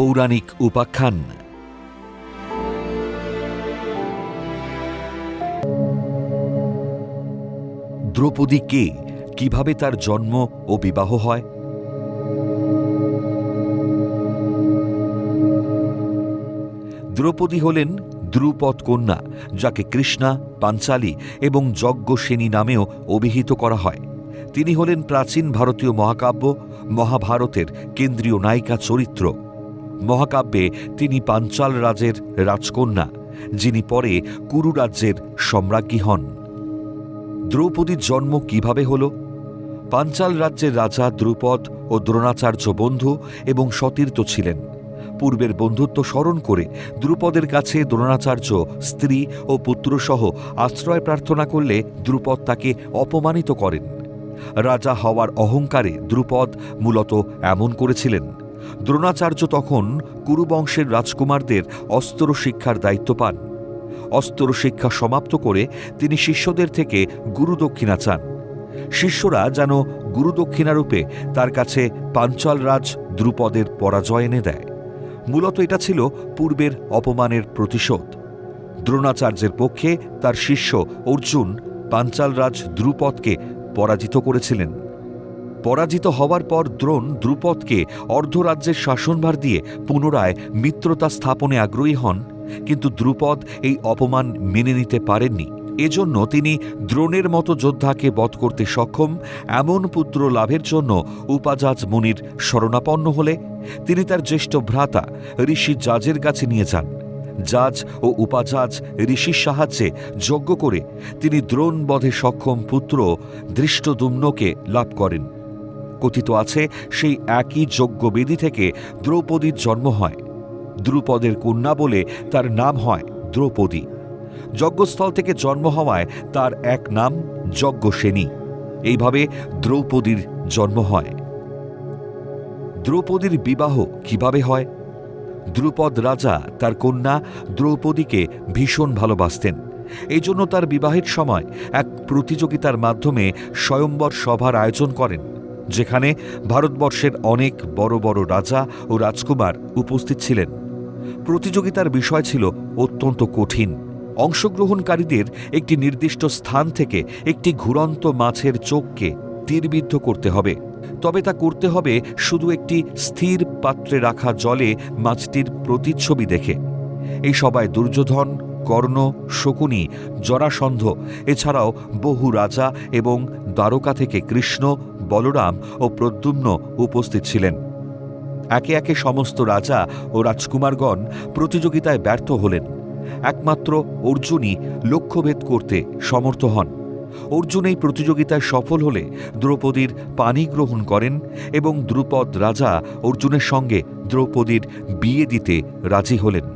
পৌরাণিক উপাখ্যান। দ্রৌপদী কে? কীভাবে তার জন্ম ও বিবাহ হয়? দ্রৌপদী হলেন দ্রুপদ কন্যা, যাকে কৃষ্ণা, পাঞ্চালী এবং যজ্ঞসেনী নামেও অভিহিত করা হয়। তিনি হলেন প্রাচীন ভারতীয় মহাকাব্য, মহাভারতের কেন্দ্রীয় নায়িকা চরিত্র। মহাকাব্যে তিনি পাঞ্চাল রাজের রাজকন্যা, যিনি পরে কুরু রাজ্যের সম্রাজ্ঞী হন। দ্রৌপদীর জন্ম কীভাবে হল? পাঞ্চাল রাজ্যের রাজা দ্রুপদ ও দ্রোণাচার্য বন্ধু এবং সতীর্থ ছিলেন। পূর্বের বন্ধুত্ব স্মরণ করে দ্রুপদের কাছে দ্রোণাচার্য, স্ত্রী ও পুত্রসহ আশ্রয় প্রার্থনা করলে দ্রুপদ তাকে অপমানিত করেন। রাজা হওয়ার অহংকারে দ্রুপদ মূলত এমন করেছিলেন। দ্রোণাচার্য তখন কুরুবংশের রাজকুমারদের অস্ত্র শিক্ষার দায়িত্ব পান। অস্ত্র শিক্ষা সমাপ্ত করে তিনি শিষ্যদের থেকে গুরুদক্ষিণা চান। শিষ্যরা যেন গুরুদক্ষিণারূপে তার কাছে পাঞ্চাল রাজ দ্রুপদের পরাজয় এনে দেয়। মূলত এটা ছিল পূর্বের অপমানের প্রতিশোধ। দ্রোণাচার্যের পক্ষে তার শিষ্য অর্জুন পাঞ্চালরাজ দ্রুপদকে পরাজিত করেছিলেন। পরাজিত হওয়ার পর দ্রোণ দ্রুপদকে অর্ধরাজ্যের শাসনভার দিয়ে পুনরায় মিত্রতা স্থাপনে আগ্রহী হন, কিন্তু দ্রুপদ এই অপমান মেনে নিতে পারেননি। এজন্য তিনি দ্রোণের মতো যোদ্ধাকে বধ করতে সক্ষম, এমন পুত্র লাভের জন্য উপাজাজ মুনির শরণাপন্ন হলে তিনি তার জ্যেষ্ঠ ভ্রাতা ঋষি জাজের কাছে নিয়ে যান। জাজ ও উপাজাজ ঋষির সাহায্যে যজ্ঞ করে তিনি দ্রোণ বধে সক্ষম পুত্র দৃষ্টদুম্নকে লাভ করেন। কথিত আছে, সেই একই যজ্ঞবেদী থেকে দ্রৌপদীর জন্ম হয়। দ্রুপদের কন্যা বলে তার নাম হয় দ্রৌপদী। যজ্ঞস্থল থেকে জন্ম হওয়ায় তার এক নাম যজ্ঞসেনী। এইভাবে দ্রৌপদীর জন্ম হয়। দ্রৌপদীর বিবাহ কীভাবে হয়? দ্রুপদ রাজা তার কন্যা দ্রৌপদীকে ভীষণ ভালোবাসতেন। এই জন্য তার বিবাহের সময় এক প্রতিযোগিতার মাধ্যমে স্বয়ম্বর সভার আয়োজন করেন। যেখানে ভারতবর্ষের অনেক বড় বড় রাজা ও রাজকুমার উপস্থিত ছিলেন। প্রতিযোগিতার বিষয় ছিল অত্যন্ত কঠিন। অংশগ্রহণকারীদের একটি নির্দিষ্ট স্থান থেকে একটি ঘুরন্ত মাছের চোখকে তীরবিদ্ধ করতে হবে। তবে তা করতে হবে শুধু একটি স্থির পাত্রে রাখা জলে মাছটির প্রতিচ্ছবি দেখে। এই সবাই দুর্যোধন, কর্ণ, শকুনি, জরাসন্ধ, এছাড়াও বহু রাজা এবং দ্বারকা থেকে কৃষ্ণ বলরাম ও প্রদ্যুম্ন উপস্থিত ছিলেন। একে একে সমস্ত রাজা ও রাজকুমারগণ প্রতিযোগিতায় ব্যর্থ হলেন। একমাত্র অর্জুনই লক্ষ্যভেদ করতে সমর্থ হন। অর্জুন এই প্রতিযোগিতায় সফল হলে দ্রৌপদীর পানি গ্রহণ করেন এবং দ্রুপদ রাজা অর্জুনের সঙ্গে দ্রৌপদীর বিয়ে দিতে রাজি হলেন।